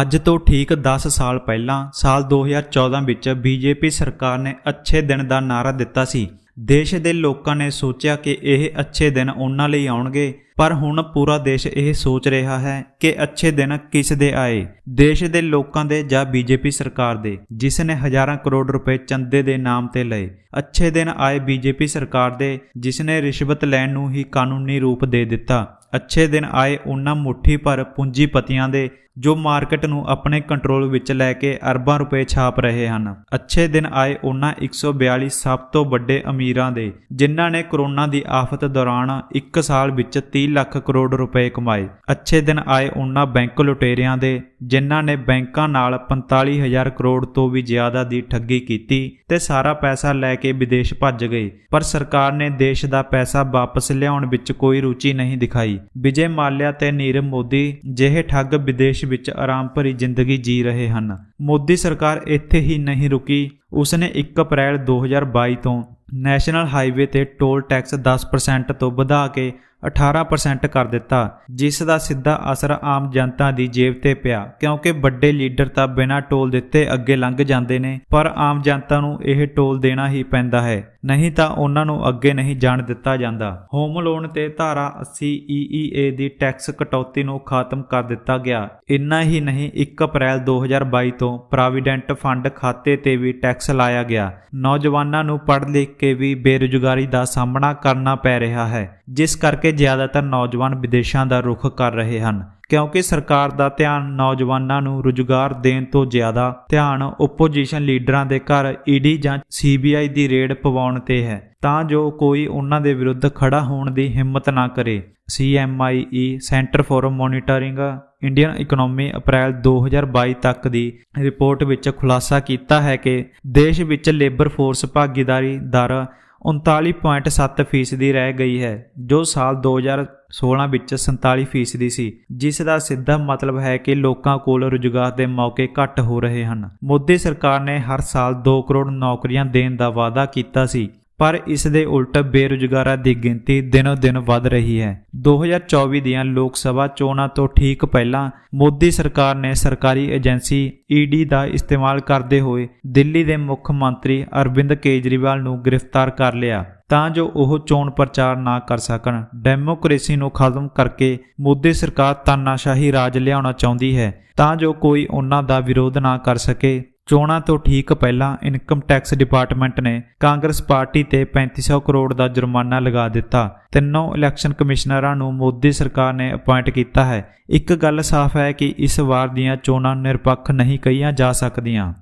ਅੱਜ ਤੋਂ ਠੀਕ 10 ਸਾਲ ਪਹਿਲਾਂ ਸਾਲ 2014 ਵਿੱਚ ਬੀਜੇਪੀ ਸਰਕਾਰ ਨੇ ਅੱਛੇ ਦਿਨ ਦਾ ਨਾਰਾ ਦਿੱਤਾ ਸੀ। ਦੇਸ਼ ਦੇ ਲੋਕਾਂ ਨੇ ਸੋਚਿਆ ਕਿ ਇਹ ਅੱਛੇ ਦਿਨ ਉਹਨਾਂ ਲਈ ਆਉਣਗੇ, ਪਰ ਹੁਣ ਪੂਰਾ ਦੇਸ਼ ਇਹ ਸੋਚ ਰਿਹਾ ਹੈ ਕਿ ਅੱਛੇ ਦਿਨ ਕਿਸ ਦੇ ਆਏ। ਦੇਸ਼ ਦੇ ਲੋਕਾਂ ਦੇ ਜਾਂ ਬੀਜੇਪੀ ਸਰਕਾਰ ਦੇ, ਜਿਸ ਨੇ ਹਜ਼ਾਰਾਂ ਕਰੋੜ ਰੁਪਏ ਚੰਦੇ ਦੇ ਨਾਮ ਤੇ ਲਏ। ਅੱਛੇ ਦਿਨ ਆਏ ਬੀਜੇਪੀ ਸਰਕਾਰ ਦੇ, ਜਿਸ ਨੇ ਰਿਸ਼ਵਤ ਲੈਣ ਨੂੰ ਹੀ ਕਾਨੂੰਨੀ ਰੂਪ ਦੇ ਦਿੱਤਾ। ਅੱਛੇ ਦਿਨ ਆਏ ਉਹਨਾਂ ਮੁੱਠੀ ਭਰ ਪੂੰਜੀਪਤੀਆਂ ਦੇ ਜੋ ਮਾਰਕੀਟ ਨੂੰ ਆਪਣੇ ਕੰਟਰੋਲ ਵਿੱਚ ਲੈ ਕੇ ਅਰਬਾਂ ਰੁਪਏ ਛਾਪ ਰਹੇ ਹਨ। ਅੱਛੇ ਦਿਨ ਆਏ ਉਹਨਾਂ 142 ਸਭ ਤੋਂ ਵੱਡੇ ਅਮੀਰਾਂ ਦੇ, ਜਿਨ੍ਹਾਂ ਨੇ ਕਰੋਨਾ ਦੀ ਆਫਤ ਦੌਰਾਨ 1 ਸਾਲ ਵਿੱਚ 30 ਲੱਖ ਕਰੋੜ ਰੁਪਏ ਕਮਾਏ। ਅੱਛੇ ਦਿਨ ਆਏ ਉਹਨਾਂ ਬੈਂਕ ਲੁਟੇਰਿਆਂ ਦੇ, ਜਿਨ੍ਹਾਂ ਨੇ ਬੈਂਕਾਂ ਨਾਲ 45000 ਕਰੋੜ ਤੋਂ ਵੀ ਜ਼ਿਆਦਾ ਦੀ ਠੱਗੀ ਕੀਤੀ ਤੇ ਸਾਰਾ ਪੈਸਾ ਲੈ ਕੇ ਵਿਦੇਸ਼ ਭੱਜ ਗਏ। ਪਰ ਸਰਕਾਰ ਨੇ ਦੇਸ਼ ਦਾ ਪੈਸਾ ਵਾਪਸ ਲਿਆਉਣ ਵਿੱਚ ਕੋਈ ਰੁਚੀ ਨਹੀਂ ਦਿਖਾਈ। ਵਿਜੇ ਮਾਲਿਆ ਤੇ ਨੀਰਵ ਮੋਦੀ ਜਿਹੇ ਠੱਗ ਵਿਦੇਸ਼ ਵਿੱਚ ਆਰਾਮ ਭਰੀ ਜ਼ਿੰਦਗੀ ਜੀ ਰਹੇ ਹਨ। ਮੋਦੀ ਸਰਕਾਰ ਇੱਥੇ ਹੀ ਨਹੀਂ ਰੁਕੀ। ਉਸਨੇ 1 ਅਪ੍ਰੈਲ 2022 ਤੋਂ ਨੈਸ਼ਨਲ ਹਾਈਵੇ ਤੇ ਟੋਲ ਟੈਕਸ 10% ਤੋਂ ਵਧਾ ਕੇ 18% ਕਰ ਦਿੱਤਾ, ਜਿਸ ਦਾ ਸਿੱਧਾ ਅਸਰ ਆਮ ਜਨਤਾ ਦੀ ਜੇਬ ਤੇ ਪਿਆ, ਕਿਉਂਕਿ ਵੱਡੇ ਲੀਡਰ ਤਾਂ ਬਿਨਾਂ ਟੋਲ ਦਿੱਤੇ ਅੱਗੇ ਲੰਘ ਜਾਂਦੇ ਨੇ, ਪਰ ਆਮ ਜਨਤਾ ਨੂੰ ਇਹ ਟੋਲ ਦੇਣਾ ਹੀ ਪੈਂਦਾ ਹੈ, ਨਹੀਂ ਤਾਂ ਉਹਨਾਂ ਨੂੰ ਅੱਗੇ ਨਹੀਂ ਜਾਣ ਦਿੱਤਾ ਜਾਂਦਾ। ਹੋਮ ਲੋਨ ਤੇ ਧਾਰਾ 80 EEA ਦੀ ਟੈਕਸ ਕਟੌਤੀ ਨੂੰ ਖਤਮ ਕਰ ਦਿੱਤਾ ਗਿਆ। ਇੰਨਾ ਹੀ ਨਹੀਂ 1 ਅਪ੍ਰੈਲ 2022 ਤੋਂ ਪ੍ਰੋਵੀਡੈਂਟ ਫੰਡ ਖਾਤੇ ਤੇ ਵੀ ਟੈਕਸ ਲਾਇਆ ਗਿਆ। ਨੌਜਵਾਨਾਂ ਨੂੰ ਪੜ੍ਹ ਲਿਖ ਕੇ ਵੀ ਬੇਰੁਜ਼ਗਾਰੀ ਦਾ ਸਾਹਮਣਾ ਕਰਨਾ ਪੈ ਰਿਹਾ ਹੈ, ਜਿਸ ਕਰਕੇ ਜ਼ਿਆਦਾਤਰ ਨੌਜਵਾਨ ਵਿਦੇਸ਼ਾਂ ਦਾ ਰੁਖ ਕਰ ਰਹੇ ਹਨ, ਕਿਉਂਕਿ ਸਰਕਾਰ ਦਾ ਧਿਆਨ ਨੌਜਵਾਨਾਂ ਨੂੰ ਰੁਜ਼ਗਾਰ ਦੇਣ ਤੋਂ ਜ਼ਿਆਦਾ ਧਿਆਨ ਓਪੋਜੀਸ਼ਨ ਲੀਡਰਾਂ ਦੇ ਘਰ ਈਡੀ ਜਾਂ ਸੀਬੀਆਈ ਦੀ ਰੇਡ ਪਵਾਉਣ ਤੇ ਹੈ, ਤਾਂ ਜੋ ਕੋਈ ਉਹਨਾਂ ਦੇ ਵਿਰੁੱਧ ਖੜਾ ਹੋਣ ਦੀ ਹਿੰਮਤ ਨਾ ਕਰੇ। CMIE centre for monitoring Indian economy April 2022 ਤੱਕ ਦੀ ਰਿਪੋਰਟ ਵਿੱਚ ਖੁਲਾਸਾ ਕੀਤਾ ਹੈ ਕਿ ਦੇਸ਼ ਵਿੱਚ ਲੇਬਰ ਫੋਰਸ ਭਾਗੀਦਾਰੀ ਦਰ 39.7% ਰਹਿ ਗਈ ਹੈ, ਜੋ ਸਾਲ 2016 ਵਿੱਚ 47% ਸੀ, ਜਿਸ ਦਾ ਸਿੱਧਾ ਮਤਲਬ ਹੈ ਕਿ ਲੋਕਾਂ ਕੋਲ ਰੁਜ਼ਗਾਰ ਦੇ ਮੌਕੇ ਘੱਟ ਹੋ ਰਹੇ ਹਨ। ਮੋਦੀ ਸਰਕਾਰ ਨੇ ਹਰ ਸਾਲ 2 ਕਰੋੜ ਨੌਕਰੀਆਂ ਦੇਣ ਦਾ ਵਾਅਦਾ ਕੀਤਾ ਸੀ। ਪਰ ਇਸ ਦੇ ਉਲਟ ਬੇਰੁਜ਼ਗਾਰਾਂ ਦੀ ਗਿਣਤੀ ਦਿਨੋ-ਦਿਨ ਵੱਧ ਰਹੀ ਹੈ। 2024 ਦੀਆਂ ਲੋਕ ਸਭਾ ਚੋਣਾਂ ਤੋਂ ਠੀਕ ਪਹਿਲਾਂ ਮੋਦੀ ਸਰਕਾਰ ਨੇ ਸਰਕਾਰੀ ਏਜੰਸੀ ਈਡੀ ਦਾ ਇਸਤੇਮਾਲ ਕਰਦੇ ਹੋਏ ਦਿੱਲੀ ਦੇ ਮੁੱਖ ਮੰਤਰੀ ਅਰਵਿੰਦ ਕੇਜਰੀਵਾਲ ਨੂੰ ਗ੍ਰਿਫਤਾਰ ਕਰ ਲਿਆ। ਤਾਂ ਜੋ ਉਹ ਚੋਣ ਪ੍ਰਚਾਰ ਨਾ ਕਰ ਸਕਣ। ਡੈਮੋਕ੍ਰੇਸੀ ਨੂੰ ਖਤਮ ਕਰਕੇ ਮੋਦੀ ਸਰਕਾਰ ਤਾਨਾਸ਼ਾਹੀ ਰਾਜ ਲਿਆਉਣਾ ਚਾਹੁੰਦੀ ਹੈ। ਤਾਂ ਜੋ ਕੋਈ ਉਹਨਾਂ ਦਾ ਵਿਰੋਧ ਨਾ ਕਰ ਸਕੇ। ਚੋਣਾਂ ਤੋਂ ਠੀਕ ਪਹਿਲਾਂ ਇਨਕਮ ਟੈਕਸ ਡਿਪਾਰਟਮੈਂਟ ਨੇ ਕਾਂਗਰਸ ਪਾਰਟੀ ਤੇ 3500 ਕਰੋੜ ਦਾ ਜੁਰਮਾਨਾ ਲਗਾ ਦਿੱਤਾ। ਤਿੰਨੋਂ ਇਲੈਕਸ਼ਨ ਕਮਿਸ਼ਨਰਾਂ ਨੂੰ ਮੋਦੀ ਸਰਕਾਰ ਨੇ ਅਪਾਇੰਟ ਕੀਤਾ ਹੈ। ਇੱਕ ਗੱਲ ਸਾਫ਼ ਹੈ ਕਿ ਇਸ ਵਾਰ ਦੀਆਂ ਚੋਣਾਂ ਨਿਰਪੱਖ ਨਹੀਂ ਕਹੀਆਂ ਜਾ ਸਕਦੀਆਂ।